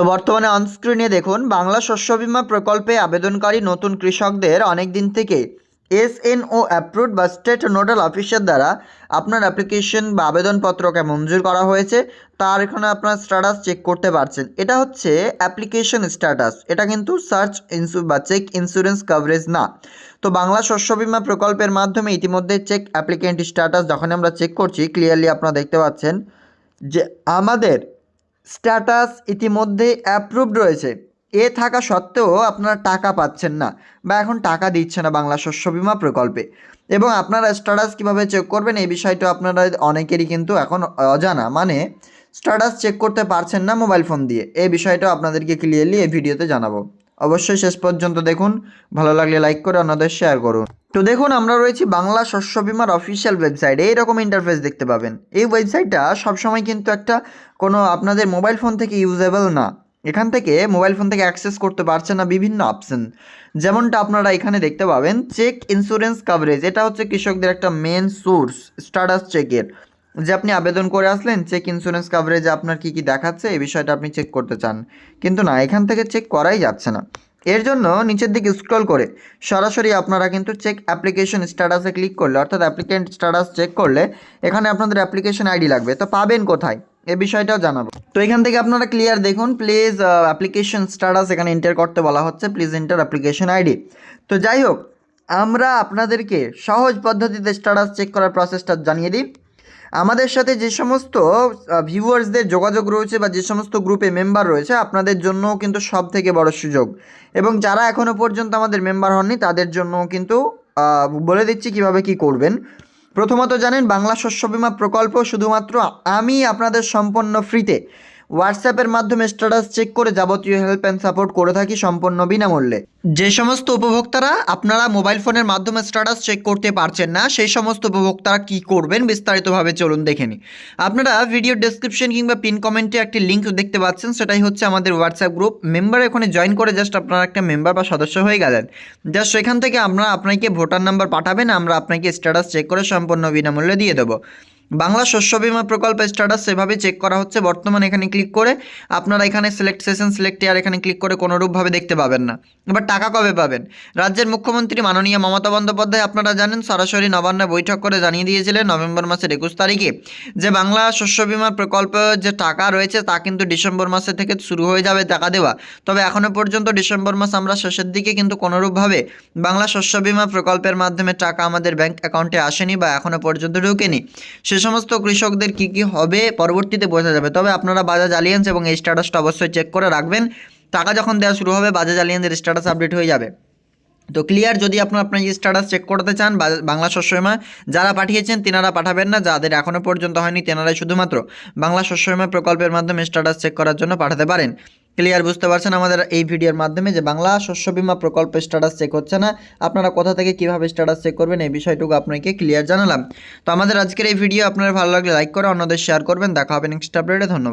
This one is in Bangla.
তো বর্তমানে অনস্ক্রিনে দেখুন, বাংলা শস্য বিমা প্রকল্পে আবেদনকারী নতুন কৃষকদের অনেক দিন থেকে এসএনও অ্যাপ্রুভড বা স্টেট নোডাল অফিসের দ্বারা আপনার অ্যাপ্লিকেশন বা আবেদনপত্রকে মঞ্জুর করা হয়েছে। তার এখানে আপনার স্ট্যাটাস চেক করতে পারছেন। এটা হচ্ছে অ্যাপ্লিকেশন স্ট্যাটাস এটা কিন্তু সার্চ ইন্সু বা চেক ইন্স্যুরেন্স কভারেজ না। তো বাংলা শস্য বিমা প্রকল্পের মাধ্যমে ইতিমধ্যে চেক অ্যাপ্লিকেন্ট স্ট্যাটাস যখন আমরা চেক করছি ক্লিয়ারলি আপনারা দেখতে পাচ্ছেন যে আমাদের স্ট্যাটাস ইতিমধ্যে অ্যাপ্রুভড রয়েছে। এ থাকা সত্ত্বেও আপনারা টাকা পাচ্ছেন না বা এখন টাকা দিচ্ছে না বাংলা শস্য বিমা প্রকল্পে। এবং আপনারা স্ট্যাটাস কীভাবে চেক করবেন এই বিষয়টা আপনারা অনেকেরই কিন্তু এখন অজানা। মানে স্ট্যাটাস চেক করতে পারছেন না মোবাইল ফোন দিয়ে। এই বিষয়টা আপনাদেরকে ক্লিয়ারলি এই ভিডিওতে জানাব। অবশ্যই শেষ পর্যন্ত দেখুন। ভালো লাগলে লাইক করে, অন্যদের শেয়ার করুন। তো দেখুন, আমরা রয়েছি বাংলা শস্য বীমার অফিসিয়াল ওয়েবসাইটে এইরকম ইন্টারফেস দেখতে পাবেন। এই ওয়েবসাইটটা সবসময় কিন্তু একটা কোনো আপনাদের মোবাইল ফোন থেকে ইউজেবল না। এখান থেকে মোবাইল ফোন থেকে অ্যাক্সেস করতে পারছে না বিভিন্ন অপশন যেমনটা আপনারা এখানে দেখতে পাবেন চেক ইন্স্যুরেন্স কভারেজ এটা হচ্ছে কৃষকদের একটা মেন সোর্স স্টাটাস চেকের যে আপনি আবেদন করে আসলেন চেক ইন্স্যুরেন্স কভারেজ আপনার কী কী দেখাচ্ছে, এই বিষয়টা আপনি চেক করতে চান। কিন্তু না, এখান থেকে চেক করাই যাচ্ছে না। এর জন্য নিচের দিকে স্ক্রল করে সরাসরি আপনারা কিন্তু চেক অ্যাপ্লিকেশন স্ট্যাটাসে ক্লিক করলে, অর্থাৎ অ্যাপ্লিকেন্ট স্ট্যাটাস চেক করলে এখানে আপনাদের অ্যাপ্লিকেশন আইডি লাগবে। তো পাবেন কোথায়? এ বিষয়টাও জানাব। তো এখান থেকে আপনারা ক্লিয়ার দেখুন প্লিজ অ্যাপ্লিকেশন স্ট্যাটাস এখানে এন্টার করতে বলা হচ্ছে প্লিজ এন্টার অ্যাপ্লিকেশন আইডি তো যাই হোক, আমরা আপনাদেরকে সহজ পদ্ধতিতে স্ট্যাটাস চেক করার প্রসেসটা জানিয়ে দিই। আমাদের সাথে যে সমস্ত ভিউয়ার্সদের যোগাযোগ রয়েছে বা যে সমস্ত গ্রুপে মেম্বার রয়েছে, আপনাদের জন্যও কিন্তু সব থেকে বড় সুযোগ। এবং যারা এখনও পর্যন্ত আমাদের মেম্বার হননি, তাদের জন্যও কিন্তু বলে দিচ্ছি কীভাবে কি করবেন। প্রথমত জানেন, বাংলা শস্য বিমা প্রকল্প শুধুমাত্র আমি আপনাদের সম্পন্ন ফ্রিতে হোয়াটসঅ্যাপের মাধ্যমে স্ট্যাটাস চেক করে যাবতীয় হেল্প অ্যান্ড সাপোর্ট করে থাকি সম্পূর্ণ বিনামূল্যে। যে সমস্ত উপভোক্তারা আপনারা মোবাইল ফোনের মাধ্যমে স্ট্যাটাস চেক করতে পারছেন না, সেই সমস্ত উপভোক্তারা কি করবেন বিস্তারিতভাবে চলুন দেখে নিই। আপনারা ভিডিও ডেসক্রিপশন কিংবা পিন কমেন্টে একটি লিঙ্ক দেখতে পাচ্ছেন, সেটাই হচ্ছে আমাদের হোয়াটসঅ্যাপ গ্রুপ মেম্বার এখানে জয়েন করে জাস্ট আপনারা একটা মেম্বার বা সদস্য হয়ে গেলেন। জাস্ট সেখান থেকে আমরা আপনাকে ভোটার নাম্বার পাঠাবেন, আমরা আপনাকে স্ট্যাটাস চেক করে সম্পূর্ণ বিনামূল্যে দিয়ে দেবো। বাংলা শস্য বিমা প্রকল্পের স্ট্যাটাস সেভাবে চেক করা হচ্ছে। বর্তমানে এখানে ক্লিক করে আপনারা এখানে সিলেক্ট সেশন সিলেক্ট ইয়ার এখানে ক্লিক করে কোনোরূপভাবে দেখতে পাবেন না। এবার টাকা কবে পাবেন? রাজ্যের মুখ্যমন্ত্রী মাননীয় মমতা বন্দ্যোপাধ্যায়, আপনারা জানেন, সরাসরি নবান্নে বৈঠক করে জানিয়ে দিয়েছিলেন নভেম্বর মাসের একুশ তারিখে যে বাংলা শস্য বিমা প্রকল্প যে টাকা রয়েছে তা কিন্তু ডিসেম্বর মাসে থেকে শুরু হয়ে যাবে টাকা দেওয়া। তবে এখনও পর্যন্ত ডিসেম্বর মাস আমরা শেষের দিকে কিন্তু কোনোরূপভাবে বাংলা শস্য বিমা প্রকল্পের মাধ্যমে টাকা আমাদের ব্যাংক অ্যাকাউন্টে আসেনি বা এখনও পর্যন্ত ঢোকেনি। সে সমস্ত কৃষকদের কি কি হবে পরবর্তীতে বোঝা যাবে। তবে আপনারা বাজাজ আলিয়েন্স এবং এই স্ট্যাটাসটা অবশ্যই চেক করে রাখবেন। টাকা যখন দেওয়া শুরু হবে বাজাজ আলিয়েন্সের স্ট্যাটাস আপডেট হয়ে যাবে। তো ক্লিয়ার যদি আপনার আপনার স্ট্যাটাস চেক করতে চান বাংলা শস্য বীমা যারা পাঠিয়েছেন, তেনারা পাঠাবেন না, যাদের এখনও পর্যন্ত হয়নি, তেনারাই শুধুমাত্র বাংলা শস্য বীমা প্রকল্পের মাধ্যমে স্ট্যাটাস চেক করার জন্য পাঠাতে পারেন। ক্লিয়ার বুঝতে পারছেন আমাদের এই ভিডিওর মাধ্যমে যে বাংলা শস্য বিমা প্রকল্প স্ট্যাটাস চেক হচ্ছে না। আপনারা কোথা থেকে কীভাবে স্ট্যাটাস চেক করবেন এই বিষয়টুকু আপনাকে ক্লিয়ার জানালাম। তো আমাদের আজকের এই ভিডিও আপনার ভালো লাগলে লাইক করে অন্যদের শেয়ার করবেন। দেখা হবে নেক্সট আপডেটে ধন্যবাদ।